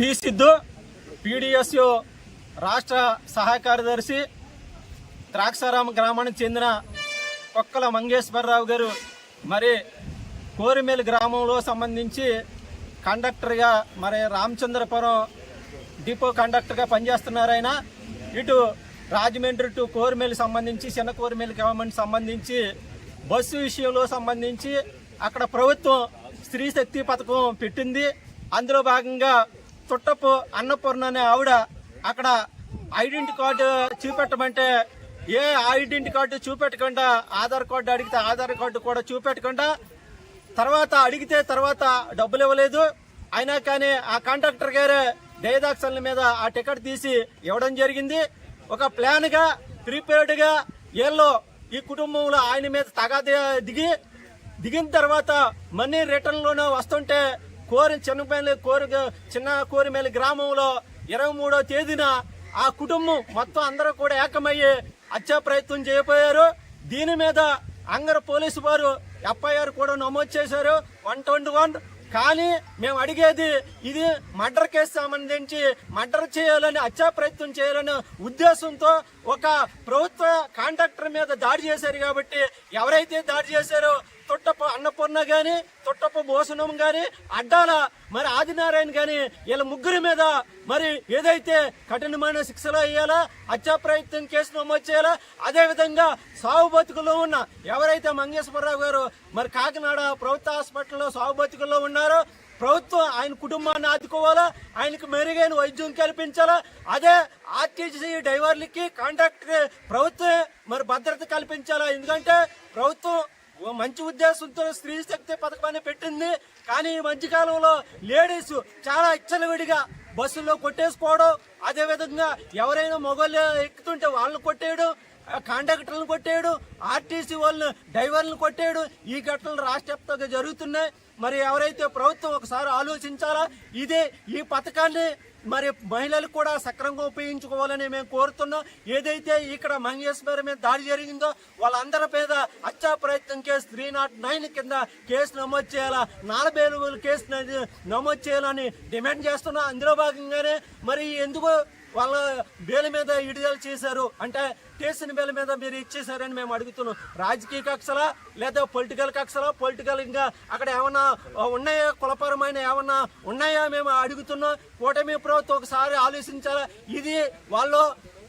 B Siddhu PDSU రాష్ట్ర సహాయ కార్యదర్శి ద్రాక్షారామ గ్రామానికి చెందిన కొక్కల మంగేశ్వరరావు గారు మరి కోరిమేలు గ్రామంలో సంబంధించి కండక్టర్గా మరి రామచంద్రపురం డిపో కండక్టర్గా పనిచేస్తున్నారు ఆయన ఇటు రాజమండ్రి టు కోరిమేలు సంబంధించి చిన్న కోరిమేలు గ్రామానికి సంబంధించి బస్సు విషయంలో సంబంధించి అక్కడ ప్రభుత్వం స్త్రీ శక్తి పథకం పెట్టింది అందులో భాగంగా చుట్టపు అన్నపూర్ణ అనే ఆవిడ అక్కడ ఐడెంటి కార్డు చూపెట్టమంటే ఏ ఐడెంటి కార్డు చూపెట్టకుండా ఆధార్ కార్డు అడిగితే ఆధార్ కార్డు కూడా చూపెట్టకుండా తర్వాత అడిగితే తర్వాత డబ్బులు ఇవ్వలేదు. అయినా కానీ ఆ కాంట్రాక్టర్ గారే దయదాక్షల మీద ఆ టికెట్ తీసి ఇవ్వడం జరిగింది. ఒక ప్లాన్గా గా వీళ్ళు ఏళ్ళో ఈ కుటుంబంలో ఆయన మీద తగా దిగి దిగిన తర్వాత మనీ రిటర్న్లోనే వస్తుంటే కోరి చిన్నపల్లి కోరి చిన్న కోరిమేలి గ్రామంలో ఇరవై మూడో తేదీన ఆ కుటుంబం మొత్తం అందరూ కూడా ఏకమయ్యి హత్యా ప్రయత్నం చేయబోయారు. దీని మీద అంగర పోలీసు వారు ఎఫ్ఐఆర్ కూడా నమోదు చేశారు. One twenty one. కానీ మేము అడిగేది ఇది మర్డర్ కేసు సంబంధించి మర్డర్ చేయాలని హత్యా ప్రయత్నం చేయాలని ఉద్దేశంతో ఒక ప్రభుత్వ కాంట్రాక్టర్ మీద దాడి చేశారు కాబట్టి ఎవరైతే దాడి చేశారో తొట్టప్ప అన్నపూర్ణ గాని తొట్టప్ప భోసనం గాని అడ్డాల మరి ఆదినారాయణ గాని వీళ్ళ ముగ్గురి మీద మరి ఏదైతే కఠినమైన శిక్షలు అయ్యేలా హత్యా ప్రయత్నం కేసు నమోదు చేయాలా అదే విధంగా సాగు బతుకుల్లో ఉన్న ఎవరైతే మంగేశ్వరరావు గారు మరి కాకినాడ ప్రభుత్వ హాస్పిటల్లో సాగు బతుకుల్లో ఉన్నారో ప్రభుత్వం ఆయన కుటుంబాన్ని ఆదుకోవాలా ఆయనకు మెరుగైన వైద్యం కల్పించాలా అదే ఆర్టీసీ డ్రైవర్లకి కాంట్రాక్టర్ ప్రభుత్వం మరి భద్రత కల్పించాలా ఎందుకంటే ప్రభుత్వం మంచి ఉద్దేశంతో స్త్రీ శక్తి పథకాన్ని పెట్టింది. కానీ ఈ మధ్యకాలంలో లేడీస్ చాలా ఇచ్చలవిడిగా బస్సుల్లో కొట్టేసుకోవడం అదే విధంగా ఎవరైనా మొగోళ్ళు ఎక్కుతుంటే వాళ్ళని కొట్టేయడం కాంట్రాక్టర్లను కొట్టేయడం ఆర్టీసీ వాళ్ళని డ్రైవర్లను కొట్టేయడం ఈ ఘటనలు రాష్ట్ర వ్యాప్తంగా జరుగుతున్నాయి. మరి ఎవరైతే ప్రభుత్వం ఒకసారి ఆలోచించాలా? ఇదే ఈ పథకాన్ని మరి మహిళలు కూడా సక్రమంగా ఉపయోగించుకోవాలని మేము కోరుతున్నాం. ఏదైతే ఇక్కడ మంగేశ్వరి మీద దాడి జరిగిందో వాళ్ళందరి మీద హత్యా ప్రయత్నం కేసు త్రీ నాట్ నైన్ కింద కేసు నమోదు చేయాలా? నాలుగు కేసు నమోదు చేయాలని డిమాండ్ చేస్తున్నాం. అందులో భాగంగానే మరి ఎందుకు వాళ్ళ బేల మీద విడుదల చేశారు. అంటే స్టేషన్ బేల మీద మీరు ఇచ్చేసారని మేము అడుగుతున్నాం. రాజకీయ కక్షలా లేదా పొలిటికల్ కక్షలా? పొలిటికల్ ఇంకా అక్కడ ఏమన్నా ఉన్నాయా? కులపరమైన ఏమన్నా ఉన్నాయా మేము అడుగుతున్నాం. కూటమి ప్రభుత్వం ఒకసారి ఆలోచించాలా? ఇది వాళ్ళు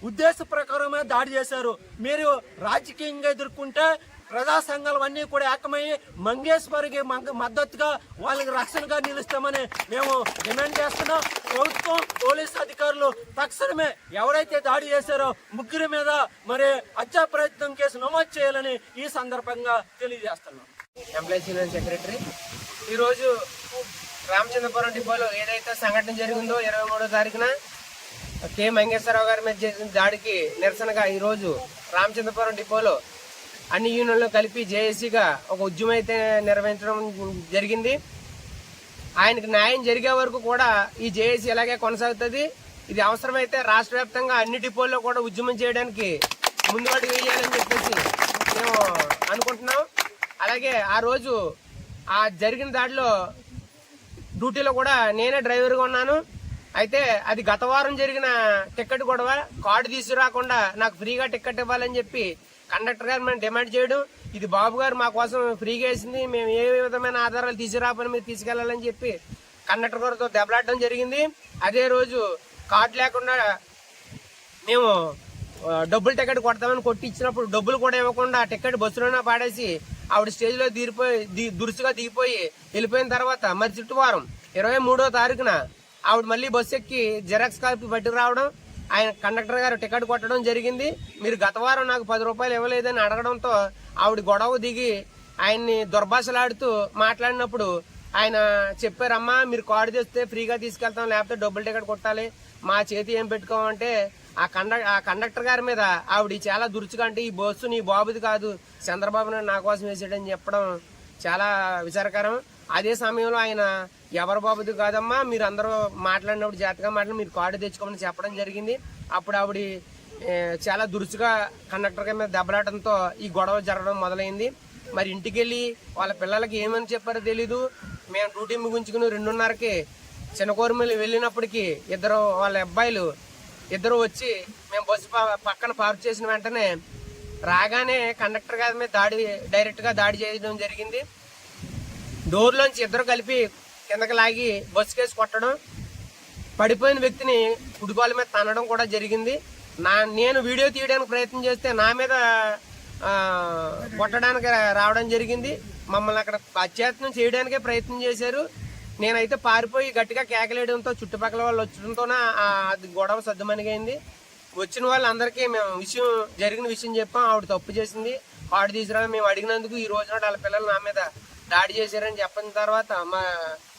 ఉద్దేశ ప్రకారమే దాడి చేశారు. మీరు రాజకీయంగా ఎదుర్కొంటే ప్రజా సంఘాలన్నీ కూడా ఏకమయ్యి మంగేశ్వరికి మగ- మద్దతుగా వాళ్ళకి రక్షణగా నిలుస్తామని మేము డిమాండ్ చేస్తున్నాం. ప్రభుత్వం పోలీస్ అధికారులు తక్షణమే ఎవరైతే దాడి చేశారో ముగ్గురి మీద మరి హత్యా ప్రయత్నం కేసు నమోదు చేయాలని ఈ సందర్భంగా తెలియజేస్తున్నాం. ఎంప్లాయీస్ యూనియన్ సెక్రటరీ ఈరోజు రామచంద్రపురం డిపోలో ఏదైతే సంఘటన జరిగిందో ఇరవై మూడో తారీఖున కె మంగేశ్వరరావు గారి మీద చేసిన దాడికి నిరసనగా ఈరోజు రామచంద్రపురం డిపోలో అన్ని యూనియన్లు కలిపి జేఏసీగా ఒక ఉద్యమం అయితే నిర్వహించడం జరిగింది. ఆయనకు న్యాయం జరిగే వరకు కూడా ఈ జేఏసీ ఇలాగే కొనసాగుతుంది. ఇది అవసరమైతే రాష్ట్ర వ్యాప్తంగా అన్ని డిపోల్లో కూడా ఉద్యమం చేయడానికి ముందు వేయాలని చెప్పేసి మేము అనుకుంటున్నాం. అలాగే ఆ రోజు ఆ జరిగిన దాడిలో డ్యూటీలో కూడా నేనే డ్రైవర్గా ఉన్నాను. అయితే అది గత వారం జరిగిన టికెట్ గొడవ. కార్డు తీసుకురాకుండా నాకు ఫ్రీగా టికెట్ ఇవ్వాలని చెప్పి కండక్టర్ గారు మనం డిమాండ్ చేయడం. ఇది బాబు గారు మా కోసం ఫ్రీగా వేసింది. మేము ఏ విధమైన ఆధారాలు తీసుకురాపని మీరు తీసుకెళ్ళాలని చెప్పి కండక్టర్ గారితో దెబ్బలాడడం జరిగింది. అదే రోజు కార్డు లేకుండా మేము డబ్బులు టికెట్ కొడతామని కొట్టి ఇచ్చినప్పుడు డబ్బులు కూడా ఇవ్వకుండా టికెట్ బస్సులోనే పాడేసి ఆవిడ స్టేజ్లో దిగిపోయి ది- దురుసుగా దిగిపోయి వెళ్ళిపోయిన తర్వాత మరి చుట్టువారం ఇరవై మూడో తారీఖున ఆవిడ మళ్ళీ బస్సు ఎక్కి జిరాక్స్ కాపీ పట్టుకురావడం ఆయన కండక్టర్ గారు టికెట్ కొట్టడం జరిగింది. మీరు గత వారం నాకు పది రూపాయలు ఇవ్వలేదని అడగడంతో ఆవిడ గొడవ దిగి ఆయన్ని దుర్భాషలాడుతూ మాట్లాడినప్పుడు ఆయన చెప్పారమ్మా మీరు కార్డు తెస్తే ఫ్రీగా తీసుకెళ్తాం లేకపోతే డబ్బులు టికెట్ కొట్టాలి. మా చేతి ఏం పెట్టుకోమంటే ఆ కండక్ ఆ కండక్టర్ గారి మీద ఆవిడ చాలా దురుచుగా అంటే ఈ బస్సు నీ బాబుది కాదు చంద్రబాబు నాయుడు నా కోసం వేసాడని చెప్పడం చాలా విచారకరం. అదే సమయంలో ఆయన ఎవరి బాబుది కాదమ్మా మీరు అందరూ మాట్లాడినప్పుడు జాగ్రత్తగా మాట్లాడి మీరు కార్డు తెచ్చుకోమని చెప్పడం జరిగింది. అప్పుడు ఆవిడ చాలా దురుసుగా కండక్టర్ మీద దెబ్బలాటంతో ఈ గొడవ జరగడం మొదలైంది. మరి ఇంటికి వెళ్ళి వాళ్ళ పిల్లలకి ఏమని చెప్పారో తెలీదు. మేము డ్యూటీ ముగించుకుని రెండున్నరకి చిన్నకోరుమల్లి వెళ్ళినప్పటికీ ఇద్దరు వాళ్ళ అబ్బాయిలు ఇద్దరు వచ్చి మేము బస్సు పక్కన పార్క్ చేసిన వెంటనే రాగానే కండక్టర్ గారి మీద దాడి డైరెక్ట్గా దాడి చేయడం జరిగింది. డోర్లోంచి ఇద్దరు కలిపి కిందకి లాగి బస్సు కేసు కొట్టడం. పడిపోయిన వ్యక్తిని కుడిపాల మీద తనడం కూడా జరిగింది. నా నేను వీడియో తీయడానికి ప్రయత్నం చేస్తే నా మీద కొట్టడానికి రావడం జరిగింది. మమ్మల్ని అక్కడ అత్యాత్నం చేయడానికే ప్రయత్నం చేశారు. నేనైతే పారిపోయి గట్టిగా కేకలేయడంతో చుట్టుపక్కల వాళ్ళు వచ్చడంతోనే అది గొడవ సర్దుమణిగైంది వచ్చిన వాళ్ళందరికీ మేము విషయం జరిగిన విషయం చెప్పాం. ఆవిడ తప్పు చేసింది. ఆవిడ తీసుకురా మేము అడిగినందుకు ఈ రోజున వాళ్ళ పిల్లలు నా మీద దాడి చేశారని చెప్పిన తర్వాత మా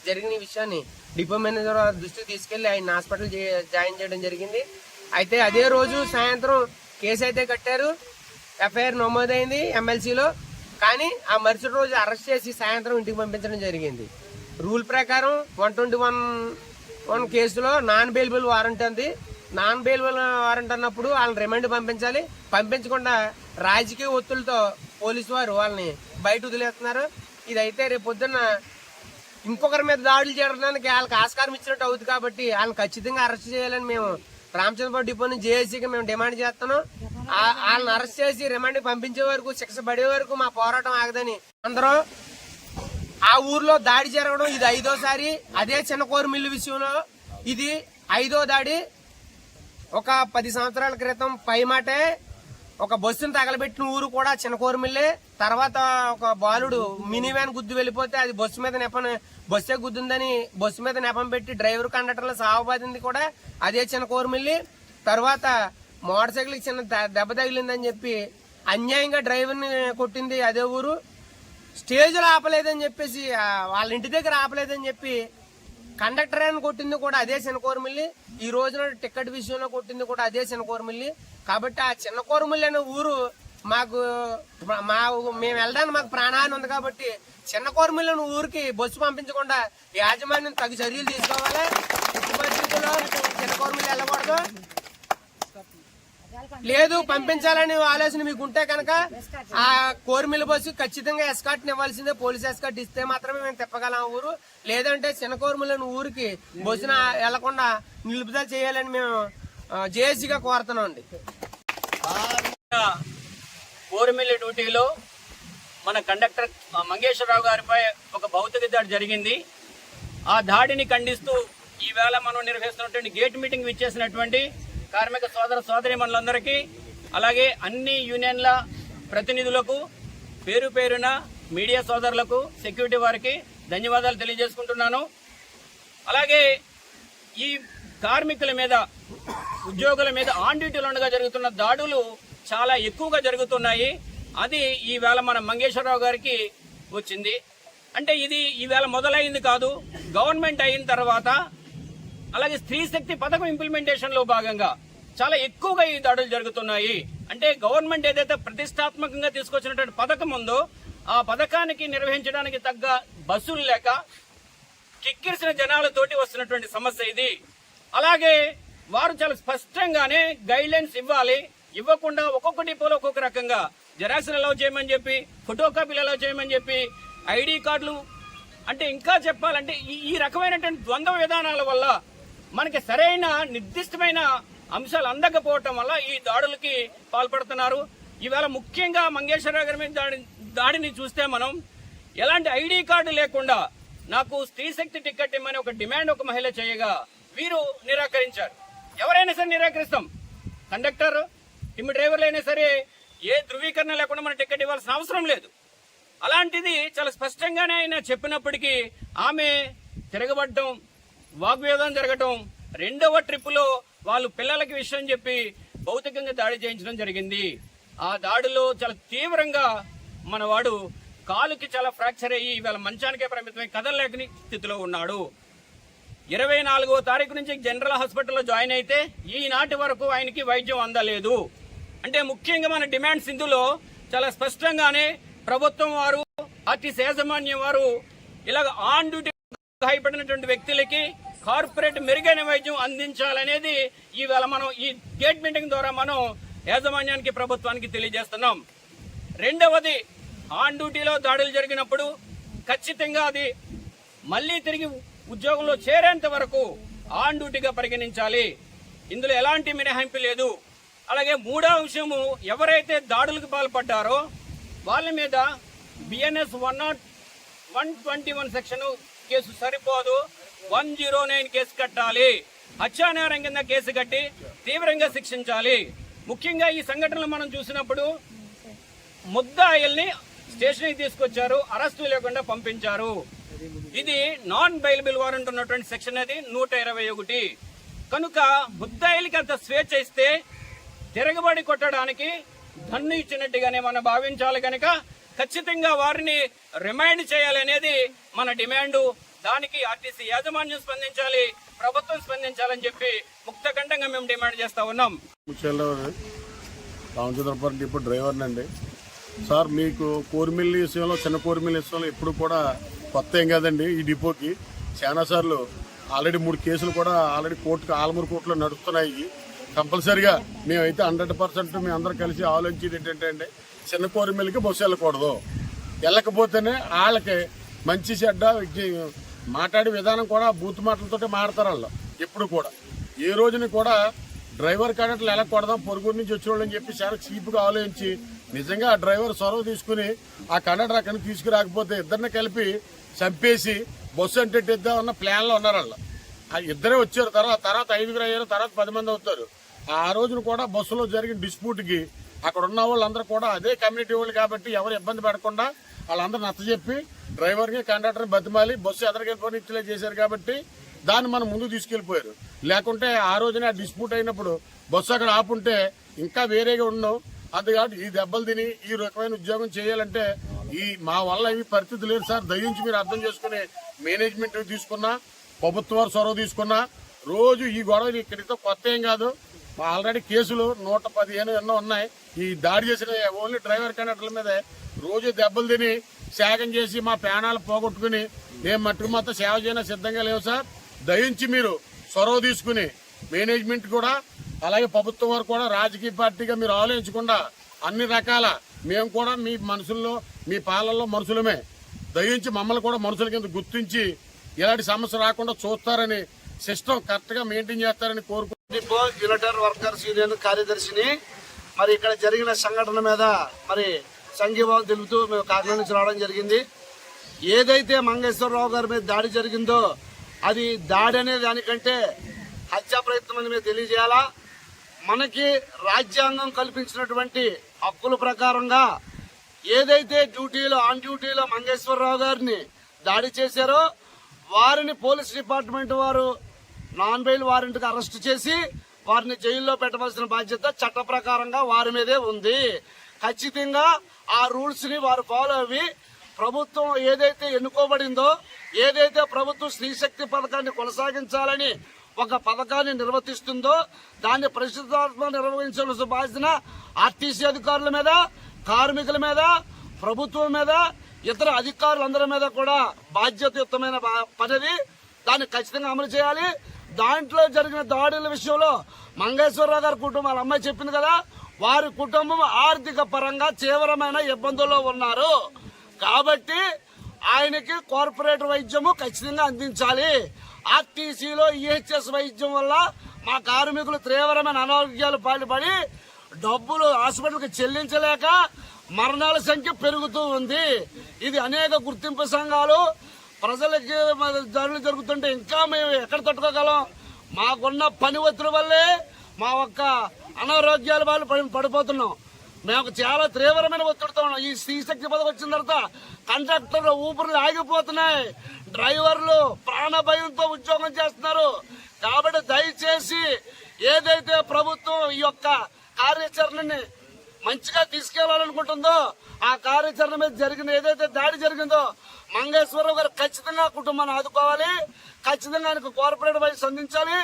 జరిగిన విషయాన్ని డిపో మేనేజర్ వారి దృష్టికి తీసుకెళ్ళి ఆయన హాస్పిటల్ జాయిన్ చేయడం జరిగింది. అయితే అదే రోజు సాయంత్రం కేసు అయితే కట్టారు. ఎఫ్ఐఆర్ నమోదైంది ఎమ్మెల్సీలో. కానీ ఆ మరుసటి రోజు అరెస్ట్ చేసి సాయంత్రం ఇంటికి పంపించడం జరిగింది. రూల్ ప్రకారం వన్ ట్వంటీ వన్ వన్ కేసులో నాన్ బెయిలబుల్ వారెంట్ ఉంది నాన్ బెయిలబుల్ వారెంట్ అన్నప్పుడు వాళ్ళని రిమాండ్ పంపించాలి. పంపించకుండా రాజకీయ ఒత్తులతో పోలీసు వారు వాళ్ళని బయట వదిలేస్తున్నారు. ఇదైతే రేపు పొద్దున్న ఇంకొకరి మీద దాడులు చేయడానికి వాళ్ళకి ఆస్కారం ఇచ్చినట్టు అవుతుంది కాబట్టి వాళ్ళని ఖచ్చితంగా అరెస్ట్ చేయాలని మేము రామచంద్రబాబు డిపో నుంచి జేఏసీకి మేము డిమాండ్ చేస్తున్నాం. వాళ్ళని అరెస్ట్ చేసి రిమాండ్ పంపించే వరకు శిక్ష పడే వరకు మా పోరాటం ఆగదని అందరూ ఆ ఊర్లో దాడి జరగడం ఇది ఐదోసారి. అదే చిన్నకోరు మిల్లు విషయంలో ఇది ఐదో దాడి. ఒక పది సంవత్సరాల క్రితం పై మాటే ఒక బస్సును తగలబెట్టిన ఊరు కూడా చిన్నకోరమిల్లే తర్వాత ఒక బాలుడు మినీ వ్యాన్ గుద్దు వెళ్ళిపోతే అది బస్సు మీద నెపం బస్సే గుద్దుందని బస్సు మీద నెపం పెట్టి డ్రైవర్ కండక్టర్లు సావబాదింది కూడా. అదే చిన్న కోరుమిల్లి. తర్వాత మోటార్ సైకిల్ చిన్న ద- దెబ్బ తగిలిందని చెప్పి అన్యాయంగా డ్రైవర్ని కొట్టింది అదే ఊరు. స్టేజ్లో ఆపలేదని చెప్పేసి వాళ్ళ ఇంటి దగ్గర ఆపలేదని చెప్పి కండక్టర్ అని కొట్టింది కూడా అదే చిన్నకోరమిల్లి ఈ రోజున టికెట్ విషయంలో కొట్టింది కూడా అదే చిన్నకోరమిల్లి కాబట్టి ఆ చిన్నకోరమిల్లి అనే ఊరు మాకు మా మేము వెళ్ళడానికి మాకు ప్రాణహాని ఉంది కాబట్టి చిన్నకోరమిల్లి అనే ఊరికి బస్సు పంపించకుండా యాజమాన్యం తగు చర్యలు తీసుకోవాలి. పరిస్థితుల్లో చిన్న చిన్నకోరమిల్లి వెళ్ళకూడదు. లేదు పంపించాలని ఆలోచన మీకు ఉంటే కనుక ఆ కోరిమిల్లి బస్సు ఖచ్చితంగా ఎస్కాట్ ఇవ్వాల్సిందే. పోలీస్ ఎస్కాట్ ఇస్తే మాత్రమే మేము తిప్పగలం ఊరు. లేదంటే చిన్న కోరిమిల్లని ఊరికి బస్సున వెళ్ళకుండా నిలుపుదల చేయాలని మేము జేఏసీగా కోరుతున్నాం అండి. కోరిమిల్లి డ్యూటీలో మన కండక్టర్ మంగేశ్వరరావు గారిపై ఒక భౌతిక దాడి జరిగింది. ఆ దాడిని ఖండిస్తూ ఈవేళ మనం నిర్వహిస్తున్నటువంటి గేట్ మీటింగ్ ఇచ్చేసినటువంటి కార్మిక సోదర సోదరి మనులందరికీ అలాగే అన్ని యూనియన్ల ప్రతినిధులకు పేరు పేరున మీడియా సోదరులకు సెక్యూరిటీ వారికి ధన్యవాదాలు తెలియజేసుకుంటున్నాను. అలాగే ఈ కార్మికుల మీద ఉద్యోగుల మీద ఆన్ డ్యూటీలో ఉండగా జరుగుతున్న దాడులు చాలా ఎక్కువగా జరుగుతున్నాయి. అది ఈవేళ మన మంగేశ్వరరావు గారికి వచ్చింది. అంటే ఇది ఈవేళ మొదలైంది కాదు గవర్నమెంట్ అయిన తర్వాత అలాగే స్త్రీ శక్తి పథకం ఇంప్లిమెంటేషన్లో భాగంగా చాలా ఎక్కువగా ఈ దాడులు జరుగుతున్నాయి. అంటే గవర్నమెంట్ ఏదైతే ప్రతిష్టాత్మకంగా తీసుకొచ్చినటువంటి పథకం ఉందో ఆ పథకానికి నిర్వహించడానికి తగ్గ బస్సులు లేక కిక్కిరిసిన జనాలతోటి వస్తున్నటువంటి సమస్య ఇది. అలాగే వారు చాలా స్పష్టంగానే గైడ్ లైన్స్ ఇవ్వాలి. ఇవ్వకుండా ఒక్కొక్క డిపోలో ఒక్కొక్క రకంగా జెరాక్స్లు అలౌ చేయమని చెప్పి ఫోటో కాపీలు అలౌ చేయమని చెప్పి ఐడి కార్డులు. అంటే ఇంకా చెప్పాలంటే ఈ ఈ రకమైనటువంటి ద్వంద్వ విధానాల వల్ల మనకి సరైన నిర్దిష్టమైన అంశాలు అందకపోవటం వల్ల ఈ దాడులకి పాల్పడుతున్నారు. ఈవేళ ముఖ్యంగా మంగేశ్వరరావు గారి మీద దాడి దాడిని చూస్తే మనం ఎలాంటి ఐడి కార్డు లేకుండా నాకు స్త్రీ శక్తి టికెట్ ఇమ్మని ఒక డిమాండ్ ఒక మహిళ చేయగా వీరు నిరాకరించారు. ఎవరైనా సరే నిరాకరిస్తాం. కండక్టర్ ఇమ్మి డ్రైవర్లు అయినా సరే ఏ ధృవీకరణ లేకుండా మన టికెట్ ఇవ్వాల్సిన అవసరం లేదు. అలాంటిది చాలా స్పష్టంగానే ఆయన చెప్పినప్పటికీ ఆమె తిరగబడటం వాగ్వేదం జరగటం రెండవ ట్రిప్పులో వాళ్ళు పిల్లలకి విషయం చెప్పి భౌతికంగా దాడి చేయించడం జరిగింది. ఆ దాడిలో చాలా తీవ్రంగా మనవాడు కాలుకి చాలా ఫ్రాక్చర్ అయ్యి ఇవాళ మంచానికే పరిమితమై కదలలేకని స్థితిలో ఉన్నాడు. ఇరవై నాలుగో తారీఖు నుంచి జనరల్ హాస్పిటల్లో జాయిన్ అయితే ఈనాటి వరకు ఆయనకి వైద్యం అందలేదు. అంటే ముఖ్యంగా మన డిమాండ్స్ ఇందులో చాలా స్పష్టంగానే ప్రభుత్వం వారు ఆర్టీసీ యాజమాన్యం వారు ఇలాగ ఆన్ డ్యూటీ గాయపడినటువంటి వ్యక్తులకి కార్పొరేట్ మెరుగైన వైద్యం అందించాలనేది ఈవేళ మనం ఈ గేట్ మీటింగ్ ద్వారా మనం యాజమాన్యానికి ప్రభుత్వానికి తెలియజేస్తున్నాం. రెండవది ఆన్ డ్యూటీలో దాడులు జరిగినప్పుడు ఖచ్చితంగా అది మళ్ళీ తిరిగి ఉద్యోగంలో చేరేంత వరకు ఆన్ డ్యూటీగా పరిగణించాలి. ఇందులో ఎలాంటి మినహాయింపు లేదు. అలాగే మూడో అంశము ఎవరైతే దాడులకు పాల్పడ్డారో వాళ్ళ మీద BNS one not one twenty one section case సరిపోదు. వన్ జీరో నైన్ కేసు కట్టాలి. హత్యానేరం కింద కేసు కట్టి తీవ్రంగా శిక్షించాలి. ముఖ్యంగా ఈ సంఘటనలు మనం చూసినప్పుడు ముద్దాయిల్ని స్టేషన్కి తీసుకొచ్చారు. అరెస్టు లేకుండా పంపించారు. ఇది నాన్ బెయిలబుల్ వారెంట్ ఉన్నటువంటి సెక్షన్ అది నూట ఇరవై ఒకటి. కనుక ముద్దాయిలకి అంత స్వేచ్ఛ ఇస్తే తిరగబడి కొట్టడానికి దన్ను ఇచ్చినట్టుగానే మనం భావించాలి కనుక ఖచ్చితంగా వారిని రిమైండ్ చేయాలనేది మన డిమాండ్. దానికి ఆర్టీసీ యాజమాన్యం స్పందించాలి ప్రభుత్వం స్పందించాలని చెప్పి ముక్తకంఠంగా మేము డిమాండ్ చేస్తా ఉన్నాం. రామచంద్రపురం డిపో డ్రైవర్ని అండి. సార్ మీకు కోరిమిల్లి విషయంలో చిన్న కోరిమిల్లి విషయంలో ఎప్పుడు కూడా కొత్త ఏం కాదండి ఈ డిపోకి. చాలా సార్లు ఆల్రెడీ మూడు కేసులు కూడా ఆల్రెడీ కోర్టుకు ఆలమూరు కోర్టులో నడుస్తున్నాయి. కంపల్సరిగా మేమైతే హండ్రెడ్ పర్సెంట్ మేము అందరం కలిసి ఆలోచించేది ఏంటంటే అండి చిన్న కోరిమిల్లికి బస్సు వెళ్ళకూడదు. వెళ్ళకపోతేనే వాళ్ళకి మంచి చెడ్డ మాట్లాడే విధానం కూడా బూత్ మాటలతోటే మాడతారు వాళ్ళు ఎప్పుడు కూడా. ఏ రోజుని కూడా డ్రైవర్ కండక్టర్లు వెళ్ళకూడదాం పొరుగురు నుంచి వచ్చిన వాళ్ళని చెప్పి చాలా చీప్గా ఆలోచించి నిజంగా ఆ డ్రైవర్ సొరవ తీసుకుని ఆ కండక్టర్ అక్కడికి తీసుకురాకపోతే ఇద్దరిని కలిపి చంపేసి బస్సు అంటే ఇద్దామన్న ప్లాన్లో ఉన్నారు వాళ్ళు. ఆ ఇద్దరే వచ్చారు తర్వాత తర్వాత ఐదుగురు అయ్యారు తర్వాత పది మంది అవుతారు. ఆ రోజున కూడా బస్సులో జరిగిన డిస్ప్యూట్కి అక్కడ ఉన్న వాళ్ళందరూ కూడా అదే కమ్యూనిటీ వాళ్ళు కాబట్టి ఎవరు ఇబ్బంది పడకుండా వాళ్ళందరూ నచ్చజెప్పి డ్రైవర్కి కండక్టర్ని బతిమాలి బస్సు ఎదరికెళ్ళిపోయి ఇట్లే చేశారు కాబట్టి దాన్ని మనం ముందుకు తీసుకెళ్ళిపోయారు. లేకుంటే ఆ రోజున డిస్ప్యూట్ అయినప్పుడు బస్సు అక్కడ ఆపుంటే ఇంకా వేరేగా ఉండవు. అందుకని ఈ దెబ్బలు తిని ఈ రకమైన ఉద్యోగం చేయాలంటే ఈ మా వల్ల ఇవి పరిస్థితి లేదు సార్. దయించి మీరు అర్థం చేసుకుని మేనేజ్మెంట్ తీసుకున్నా ప్రభుత్వాలు చొరవ తీసుకున్నా రోజు ఈ గొడవ ఇక్కడితో కొత్త ఏం కాదు. మా ఆల్రెడీ కేసులు నూట పదిహేను ఎన్నో ఉన్నాయి. ఈ దాడి చేసిన ఓన్లీ డ్రైవర్ కండక్టర్ల మీదే రోజు దెబ్బలు తిని త్యాగం చేసి మా ప్రాణాలు పోగొట్టుకుని మేము మట్టుకు మొత్తం సేవ చేయడం సిద్ధంగా లేవు సార్. దయించి మీరు చొరవ తీసుకుని మేనేజ్మెంట్ కూడా అలాగే ప్రభుత్వం వారు కూడా రాజకీయ పార్టీగా మీరు ఆలోచించకుండా అన్ని రకాల మేము కూడా మీ మనసుల్లో మీ పాలనలో మనుషులమే. దయించి మమ్మల్ని కూడా మనుషుల కింద గుర్తించి ఇలాంటి సమస్య రాకుండా చూస్తారని సిస్టమ్ కరెక్ట్గా మెయింటైన్ చేస్తారని కోరుకు డిపో యునైటెడ్ వర్కర్స్ యూనియన్ కార్యదర్శిని. మరి ఇక్కడ జరిగిన సంఘటన మీద మరి సంఘీభావం తెలుపుతూ మేము కాకినాడ నుంచి రావడం జరిగింది. ఏదైతే మంగేశ్వరరావు గారి మీద దాడి జరిగిందో అది దాడి అనే దానికంటే హత్యా ప్రయత్నం అని మేము తెలియజేయాలా? మనకి రాజ్యాంగం కల్పించినటువంటి హక్కుల ప్రకారంగా ఏదైతే డ్యూటీలో ఆన్ డ్యూటీలో మంగేశ్వరరావు గారిని దాడి చేశారో వారిని పోలీస్ డిపార్ట్మెంట్ వారు నాన్ బెయిల్ వారెంట్గా అరెస్ట్ చేసి వారిని జైల్లో పెట్టవలసిన బాధ్యత చట్ట ప్రకారంగా వారి మీదే ఉంది. ఖచ్చితంగా ఆ రూల్స్ని వారు ఫాలో అవి ప్రభుత్వం ఏదైతే ఎన్నుకోబడిందో ఏదైతే ప్రభుత్వం స్త్రీశక్తి పథకాన్ని కొనసాగించాలని ఒక పథకాన్ని నిర్వర్తిస్తుందో దాన్ని పరిశుద్ధాత్మ నిర్వహించాల్సిన బాధ్యత ఆర్టీసీ అధికారుల మీద కార్మికుల మీద ప్రభుత్వం మీద ఇతర అధికారులందరి మీద కూడా బాధ్యతయుతమైన పనిది. దాన్ని ఖచ్చితంగా అమలు చేయాలి. దాంట్లో జరిగిన దాడుల విషయంలో మంగేశ్వరరావు గారి కుటుంబాల అమ్మాయి చెప్పింది కదా వారి కుటుంబం ఆర్థిక పరంగా తీవ్రమైన ఇబ్బందుల్లో ఉన్నారు. కాబట్టి ఆయనకి కార్పొరేట్ వైద్యము ఖచ్చితంగా అందించాలి. ఆర్టీసీలో ఈహెచ్ఎస్ వైద్యం వల్ల మా కార్మికులు తీవ్రమైన అనారోగ్యాలు పాల్పడి డబ్బులు హాస్పిటల్కి చెల్లించలేక మరణాల సంఖ్య పెరుగుతూ ఉంది. ఇది అనేక గుర్తింపు సంఘాలు ప్రజలకి మరి జరుగుతుంటే ఇంకా మేము ఎక్కడ తట్టుకోగలం? మాకున్న పని ఒత్తిడి వల్లే మా ఒక్క అనారోగ్యాల వాళ్ళు పడిపోతున్నాం. మేము చాలా తీవ్రమైన ఒత్తిడితో ఉన్నాం. ఈ శ్రీశక్తి పదవి వచ్చిన తర్వాత కండక్టర్లు ఊపిరిలు ఆగిపోతున్నాయి. డ్రైవర్లు ప్రాణ భయంతో ఉద్యోగం చేస్తున్నారు. కాబట్టి దయచేసి ఏదైతే ప్రభుత్వం ఈ యొక్క కార్యాచరణని మంచిగా తీసుకెళ్ళాలనుకుంటుందో ఆ కార్యాచరణ మీద జరిగిన ఏదైతే దాడి జరిగిందో మంగేశ్వరరావు గారు ఖచ్చితంగా కుటుంబాన్ని ఆదుకోవాలి ఖచ్చితంగా ఆయనకు కార్పొరేట్ వైస్ అందించాలి.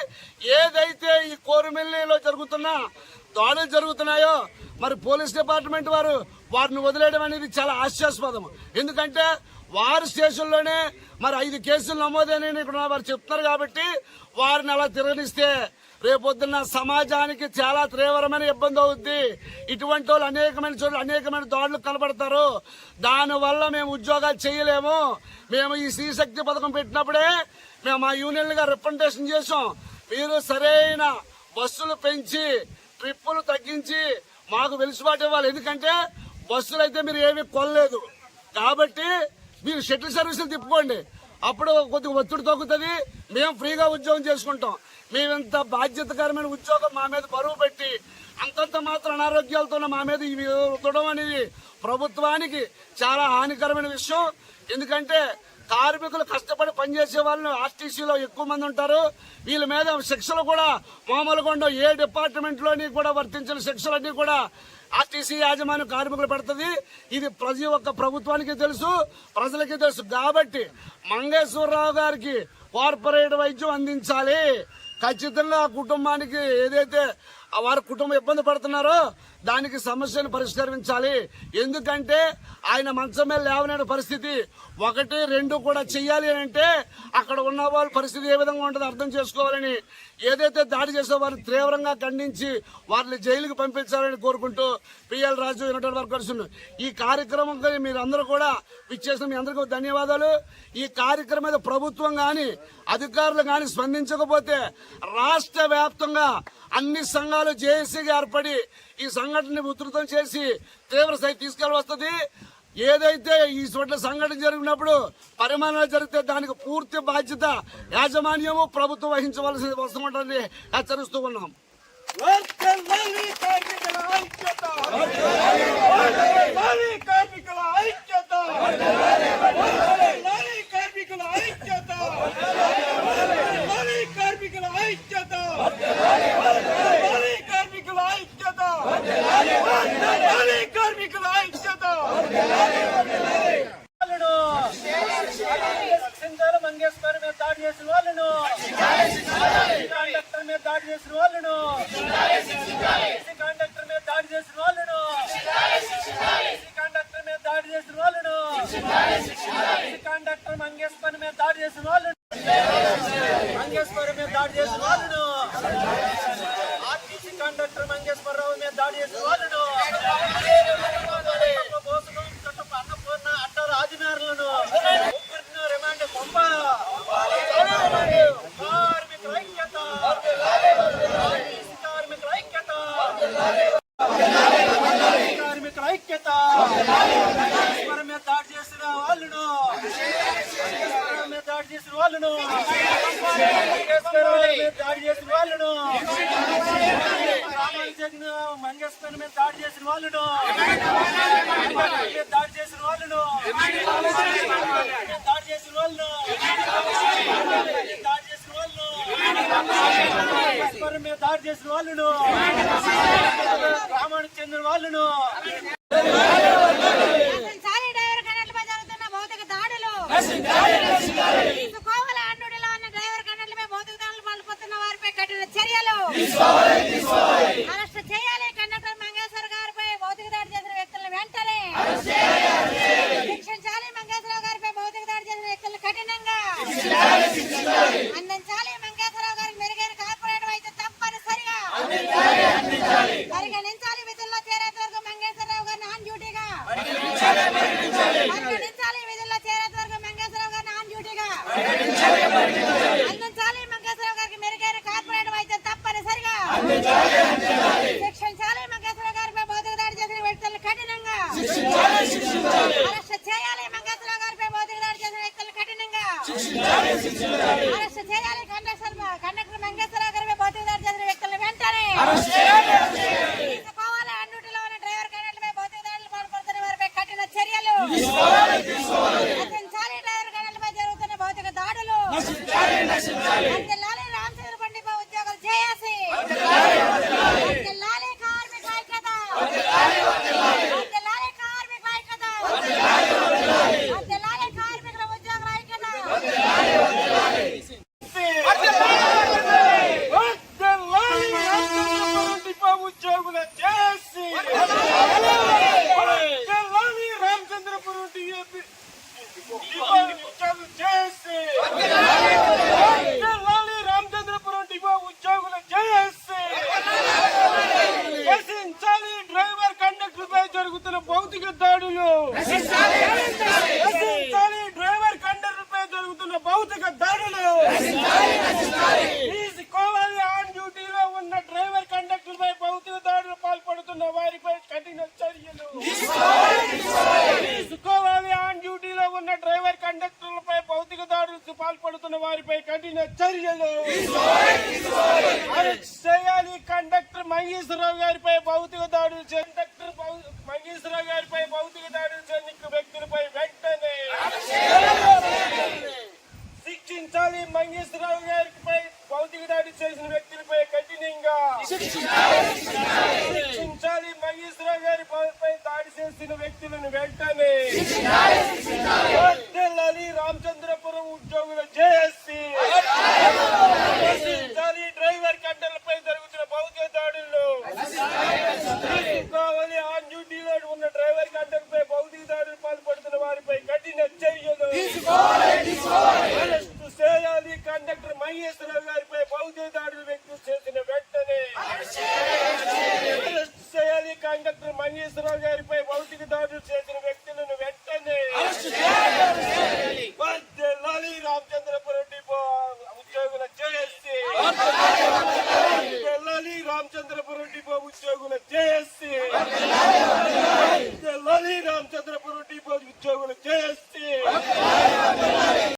ఏదైతే ఈ కోరుమిల్లిలో జరుగుతున్న దాడులు జరుగుతున్నాయో మరి పోలీస్ డిపార్ట్మెంట్ వారు వారిని వదిలేయడం అనేది చాలా ఆశ్చర్యాస్పదం. ఎందుకంటే వారి స్టేషన్లోనే మరి ఐదు కేసులు నమోదైన ఇక్కడ వారు చెప్తున్నారు కాబట్టి వారిని అలా తిరగనిస్తే రేపొద్దున్న సమాజానికి చాలా తీవ్రమైన ఇబ్బంది అవుద్ది. ఇటువంటి వాళ్ళు అనేకమైన చోట్ల అనేకమైన దాడులు కనబడతారు. దానివల్ల మేము ఉద్యోగాలు చేయలేము. మేము ఈ శ్రీశక్తి పథకం పెట్టినప్పుడే మేము మా యూనియన్గా రిప్రజెంటేషన్ చేసాం మీరు సరైన బస్సులు పెంచి ట్రిప్పులు తగ్గించి మాకు వెలుసుబాటు ఇవ్వాలి. ఎందుకంటే బస్సులు అయితే మీరు ఏమీ కొనలేదు. కాబట్టి మీరు షటిల్ సర్వీసులు తిప్పుకోండి. అప్పుడు కొద్దిగా ఒత్తిడి తగ్గుతుంది. మేము ఫ్రీగా ఉద్యోగం చేసుకుంటాం. మేమింత బాధ్యతకరమైన ఉద్యోగం మా మీద బరువు పెట్టి అంతంత మాత్రం అనారోగ్యాలతో మా మీద ఇవి రుద్దడం అనేది ప్రభుత్వానికి చాలా హానికరమైన విషయం. ఎందుకంటే కార్మికులు కష్టపడి పనిచేసే వాళ్ళు ఆర్టీసీలో ఎక్కువ మంది ఉంటారు. వీళ్ళ మీద శిక్షలు కూడా మామూలుగా ఉండవు. ఏ డిపార్ట్మెంట్లోని కూడా వర్తించిన శిక్షలన్నీ కూడా ఆర్టీసీ యాజమాన్యం కార్మికులు పెడుతుంది. ఇది ప్రతి ఒక్క ప్రభుత్వానికి తెలుసు ప్రజలకి తెలుసు. కాబట్టి మంగేశ్వరరావు గారికి కార్పొరేట్ వైద్యం అందించాలి. ఖచ్చితంగా ఆ కుటుంబానికి ఏదైతే వారి కుటుంబం ఇబ్బంది పడుతున్నారో దానికి సమస్యను పరిష్కరించాలి. ఎందుకంటే ఆయన మంచం మీద లేవలేని పరిస్థితి ఒకటి రెండు కూడా చెయ్యాలి అని అంటే అక్కడ ఉన్న వాళ్ళ పరిస్థితి ఏ విధంగా ఉంటుందో అర్థం చేసుకోవాలని ఏదైతే దాడి చేసే వారిని తీవ్రంగా ఖండించి వారిని జైలుకి పంపించాలని కోరుకుంటూ పిఎల్ రాజు యునైటెడ్ వర్కర్స్ ఈ కార్యక్రమం మీరందరూ కూడా ఇచ్చేసిన మీ అందరికీ ధన్యవాదాలు. ఈ కార్యక్రమం మీద ప్రభుత్వం కానీ అధికారులు కానీ స్పందించకపోతే రాష్ట్ర వ్యాప్తంగా అన్ని సంఘాలు జేఏసీగా ఏర్పడి ఈ సంఘటనని ఉధృతం చేసి తీవ్ర స్థాయి తీసుకెళ్ళవస్తుంది ఏదైతే ఈ చోట్ల సంఘటన జరిగినప్పుడు పరిమాణాలు జరిగితే దానికి పూర్తి బాధ్యత యాజమాన్యము ప్రభుత్వం వహించవలసి వస్తుందని హెచ్చరిస్తూ ఉన్నాం వాళ్ళను సింగాల మంగేశ్వర్ మీద దాడి చేసిన వాళ్ళను కండక్టర్ మీద దాడి చేసిన వాళ్ళను కండక్టర్ మీద దాడి చేసిన వాళ్ళను కండక్టర్ మీద దాడి చేసిన వాళ్ళను కండక్టర్ మంగేశ్వర్ మీద దాడి చేసిన వాళ్ళను మంగేశ్వర్ మీద దాడి చేసిన వాళ్ళను ఆర్టీసీ కండక్టర్ మంగేశ్వరరావు మీద దాడి చేసిన వాళ్ళను మోసడం చుట్టూ అన్నపూర్ణ అట్ట రాజునారులను ముగ్గురిని రిమాండ్ పంప కార్మికుల ఐక్యత కార్మికుల ఐక్యత కార్మికుల ఐక్యత మన మీద దాడి చేసిన వాళ్ళను మన మీద దాడి చేసిన వాళ్ళను మంగేశ్వరరావు మీద దాడి చేసిన వాళ్ళను రామాలు జగన్ మంగేశ్వర్ మీద దాడి చేసిన వాళ్ళను మీద దాడి చేసిన వాళ్ళను మీద దాడి చేసిన వాళ్ళను మీద దాడి చేసిన వాళ్ళను మంగేశ్వరం మీద దాడి చేసిన వాళ్ళను గ్రామానికి చర్యలు తీసుకోవాలి డ్రైవర్ తీసుకోవాలి పడుతున్న వారిపై కఠిన చర్యలు. చేయాలి కండక్టర్ మహేశ్వరరావు గారిపై భౌతిక దాడులు చేత